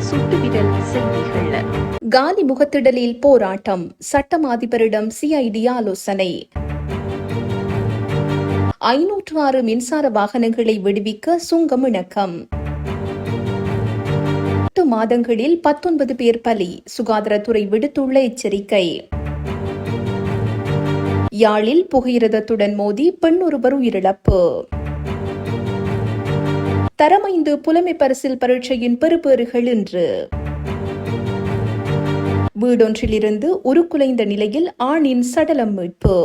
செய்திகள். காலி முகத்திடலில் போராட்டம். சட்டம் அதிபரிடம் சிஐடி ஆலோசனை. ஐநூற்று ஆறு மின்சார வாகனங்களை விடுவிக்க சுங்கம் இணக்கம். எட்டு மாதங்களில் பத்தொன்பது பேர் பலி. சுகாதாரத்துறை விடுத்துள்ள எச்சரிக்கை. யாழில் புகையிரதத்துடன் மோதி பெண் ஒருவர் உயிரிழப்பு. தரமைந்து புலமை பரிசில் பரீட்சையின் பெறுபேறுகள் இன்று வீடொன்றிலிருந்து உருக்குலைந்த நிலையில் ஆணின் சடலம் மீட்பு.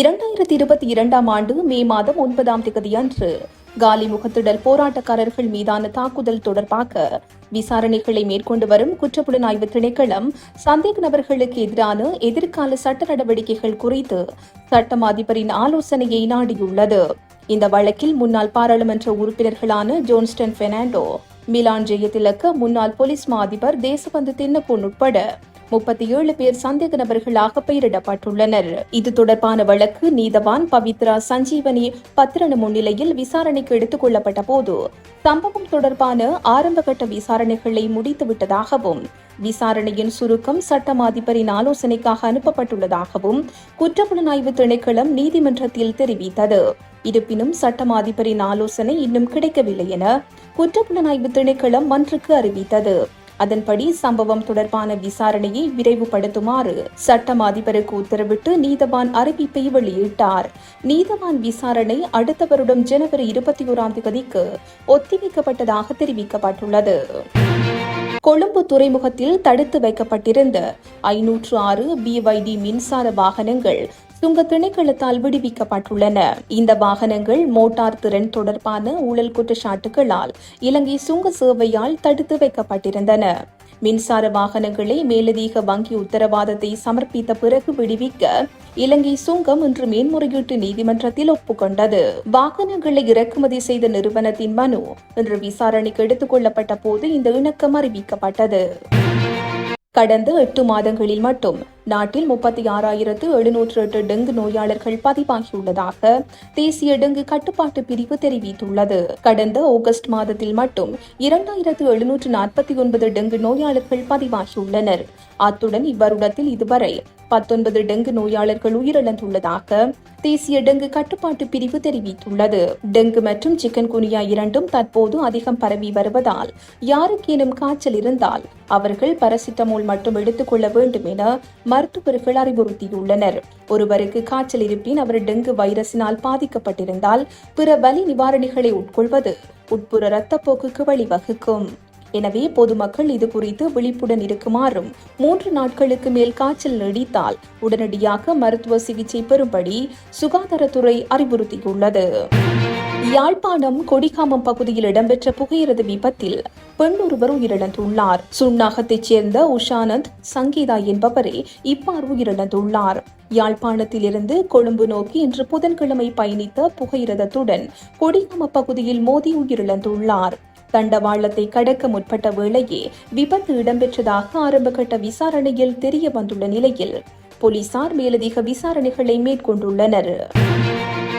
இரண்டாயிரத்தி இருபத்தி இரண்டாம் ஆண்டு மே மாதம் ஒன்பதாம் தேதி அன்று காலி முகத்திடல் போராட்டக்காரர்கள் மீதான தாக்குதல் தொடர்பாக விசாரணைகளை மேற்கொண்டு வரும் குற்றப்புலனாய்வு திணைக்களம் சந்தேக நபர்களுக்கு எதிரான எதிர்கால சட்ட நடவடிக்கைகள் குறித்து சட்டம் அதிபரின் ஆலோசனையை நாடியுள்ளது. இந்த வழக்கில் முன்னாள் பாராளுமன்ற உறுப்பினர்களான ஜோன்ஸ்டன் பெர்னாண்டோ மிலான் ஜெயதிலக்க முன்னாள் போலீஸ் மா அதிபர் தேசபந்து தின்னப்பொன் உட்பட முப்பத்தி ஏழு பேர் சந்தேக நபர்களாக பெயரிடப்பட்டுள்ளனர். இது தொடர்பான வழக்கு நீதவான் பவித்ரா சஞ்சீவனி பத்திரன முன்னிலையில் விசாரணைக்கு எடுத்துக் கொள்ளப்பட்ட போது சம்பவம் தொடர்பான ஆரம்பகட்ட விசாரணைகளை முடித்துவிட்டதாகவும் விசாரணையின் சுருக்கம் சட்டம் அதிபரின் ஆலோசனைக்காக அனுப்பப்பட்டுள்ளதாகவும் குற்றப்புலனாய்வு திணைக்களம் நீதிமன்றத்தில் தெரிவித்தது. இருப்பினும் சட்டம் அதிபரின் ஆலோசனை இன்னும் கிடைக்கவில்லை என குற்றப்புலனாய்வு திணைக்களம் மன்றுக்கு அறிவித்தது. அதன்படி சம்பவம் தொடர்பான விசாரணையை விரைவுபடுத்துமாறு சட்டம் அதிபருக்கு உத்தரவிட்டு நீதவான் அறிவிப்பை வெளியிட்டார். நீதவான் விசாரணை அடுத்த வருடம் ஜனவரி இருபத்தி ஓராம் தேதிக்கு ஒத்திவைக்கப்பட்டதாக தெரிவிக்கப்பட்டுள்ளது. கொழும்பு துறைமுகத்தில் தடுத்து வைக்கப்பட்டிருந்த ஐநூற்று ஆறு பிவைடி மின்சார வாகனங்கள் சுங்க திணைக்களத்தால் விடுவிக்கப்பட்டுள்ளன. இந்த வாகனங்கள் மோட்டார் திறன் தொடர்பான ஊழல் குற்றச்சாட்டுகளால் இலங்கை சுங்க சேவையால் தடுத்து வைக்கப்பட்டிருந்தன. மின்சார வாகனங்களை மேலதிக வங்கி உத்தரவாதத்தை சமர்ப்பித்த பிறகு விடுவிக்க இலங்கை சுங்கம் இன்று மேன்முறையீட்டு நீதிமன்றத்தில் ஒப்புக்கொண்டது. வாகனங்களை இறக்குமதி செய்த நிறுவனத்தின் மனு இன்று விசாரணைக்கு எடுத்துக் கொள்ளப்பட்ட போது இந்த இணக்கம் அறிவிக்கப்பட்டது. கடந்த எட்டு மாதங்களில் மட்டும் நாட்டில் முப்பத்தி ஆறாயிரத்து எழுநூற்று எட்டு டெங்கு நோயாளர்கள் பதிவாகியுள்ளதாக தேசிய டெங்கு கட்டுப்பாட்டு பிரிவு தெரிவித்துள்ளது. கடந்த ஆகஸ்ட் மாதத்தில் மட்டும் இரண்டாயிரத்து எழுநூற்று நாற்பத்தி ஒன்பது டெங்கு நோயாளர்கள் பதிவாகியுள்ளனர். அத்துடன் இவ்வருடத்தில் இதுவரை பத்தொன்பது டெங்கு நோயாளர்கள் உயிரிழந்துள்ளதாக தேசிய டெங்கு கட்டுப்பாட்டு பிரிவு தெரிவித்துள்ளது. டெங்கு மற்றும் சிக்கன் குனியா இரண்டும் தற்போது அதிகம் பரவி வருவதால் யாருக்கேனும் காய்ச்சல் இருந்தால் அவர்கள் பரசிட்டமோல் மட்டும் எடுத்துக்கொள்ள வேண்டும் என மருத்துவர்கள் அறிவுறுத்தியுள்ளனர். ஒருவருக்கு காய்ச்சல் இருப்பின் அவர் டெங்கு வைரஸினால் பாதிக்கப்பட்டிருந்தால் பிற வலி நிவாரணிகளை உட்கொள்வது உட்புற இரத்தப்போக்குக்கு வழிவகுக்கும். எனவே பொதுமக்கள் இது குறித்து விழிப்புடன் இருக்குமாறும் மூன்று நாட்களுக்கு மேல் காய்ச்சல் நீடித்தால் உடனடியாக மருத்துவ சிகிச்சை பெறும்படி சுகாதாரத்துறை அறிவுறுத்தியுள்ளது. யாழ்ப்பாணம் கொடிகாமம் பகுதியில் இடம்பெற்ற புகையிரத விபத்தில் பெண் ஒருவர் உயிரிழந்துள்ளார். சுண்ணாகத்தைச் சேர்ந்த உஷானந்த் சங்கீதா என்பவரே இவ்வாறு உயிரிழந்துள்ளார். யாழ்ப்பாணத்திலிருந்து கொழும்பு நோக்கி இன்று புதன்கிழமை பயணித்த புகையிரதத்துடன் கொடிகாம பகுதியில் மோதி உயிரிழந்துள்ளார். தண்டவாளத்தை கடக்க முற்பட்ட வேளையே விபத்து இடம்பெற்றதாக ஆரம்பகட்ட விசாரணையில் தெரிய வந்துள்ள நிலையில் போலீசார் மேலதிக விசாரணைகளை மேற்கொண்டுள்ளனர்.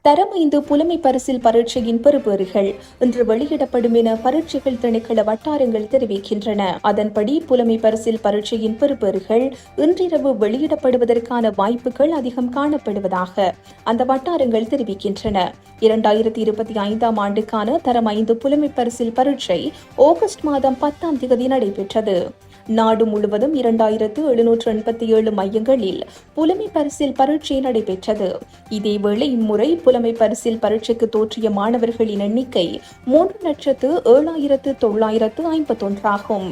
தரமைந்து புலமை பரிசில் பரீட்சையின் பெறுபேறுகள் இன்று வெளியிடப்படும் என பரீட்சைகள் திணைக்கள வட்டாரங்கள் தெரிவிக்கின்றன. அதன்படி புலமை பரிசில் பரீட்சையின் பெறுபேறுகள் இன்றிரவு வெளியிடப்படுவதற்கான வாய்ப்புகள் அதிகம் காணப்படுவதாக அந்த வட்டாரங்கள் தெரிவிக்கின்றன. இரண்டாயிரத்தி இருபத்தி ஐந்தாம் ஆண்டுக்கான தரம் ஐந்து புலமை பரிசில் பரீட்சை ஆகஸ்ட் மாதம் பத்தாம் தேதி நடைபெற்றது. நாடு முழுவதும் இரண்டாயிரத்து எழுநூற்று எண்பத்தி ஏழு மையங்களில் புலமை பரிசில் பரீட்சை நடைபெற்றது. இதேவேளை இம்முறை புலமை பரிசில் பரீட்சைக்கு தோற்றிய மாணவர்களின் எண்ணிக்கை மூன்று லட்சத்து ஏழாயிரத்து தொள்ளாயிரத்து ஐம்பத்தொன்றாகும்.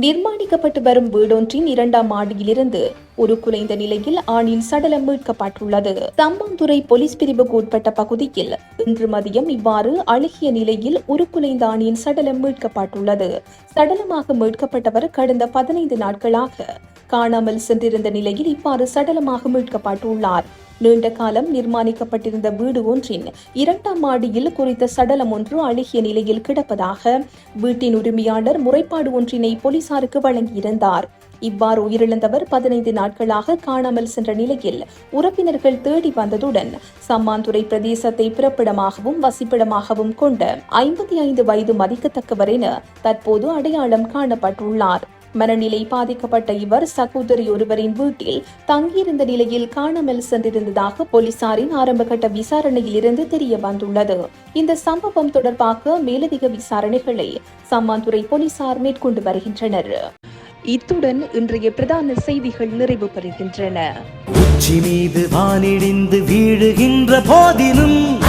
நிர்மாணிக்கப்பட்டு வரும் வீடொன்றின் இரண்டாம் மாடியிலிருந்து ஒரு குலைந்த நிலையில் ஆணின் சடலம் மீட்கப்பட்டுள்ளது. தம்பாந்துறை போலீஸ் பிரிவுக்கு உட்பட்ட பகுதியில் இன்று மதியம் இவ்வாறு அழுகிய நிலையில் ஒரு குலைந்த ஆணின் சடலம் மீட்கப்பட்டுள்ளது. சடலமாக மீட்கப்பட்டவர் கடந்த பதினைந்து நாட்களாக காணாமல் சென்றிருந்த நிலையில் இவ்வாறு சடலமாக மீட்கப்பட்டுள்ளார். நீண்ட காலம் நிர்மாணிக்கப்பட்டிருந்த வீடு ஒன்றின் இரண்டாம் மாடியில் குறித்த சடலம் ஒன்று அழுகிய நிலையில் கிடப்பதாக வீட்டின் உரிமையாளர் முறைப்பாடு ஒன்றினை போலீசாருக்கு வழங்கியிருந்தார். இவ்வாறு உயிரிழந்தவர் பதினைந்து நாட்களாக காணாமல் சென்ற நிலையில் உறவினர்கள் தேடி வந்ததுடன் சம்மாந்துறை பிரதேசத்தை பிறப்பிடமாகவும் வசிப்பிடமாகவும் கொண்ட ஐம்பத்தி ஐந்து வயது மதிக்கத்தக்கவர் என தற்போது அடையாளம் காணப்பட்டுள்ளார். மனநிலை பாதிக்கப்பட்ட இவர் சகோதரி ஒருவரின் வீட்டில் தங்கியிருந்த நிலையில் காணாமல் சென்றிருந்ததாக போலீசாரின் ஆரம்பகட்ட விசாரணையில் இருந்து தெரிய வந்துள்ளது. இந்த சம்பவம் தொடர்பாக மேலதிக விசாரணைகளை சம்மாந்துறை போலீசார் மேற்கொண்டு வருகின்றனர். இத்துடன் இன்றைய பிரதான செய்திகள் நிறைவு பெறுகின்றன. உச்சி மீது வானிடிந்து வீழுகின்ற போதிலும்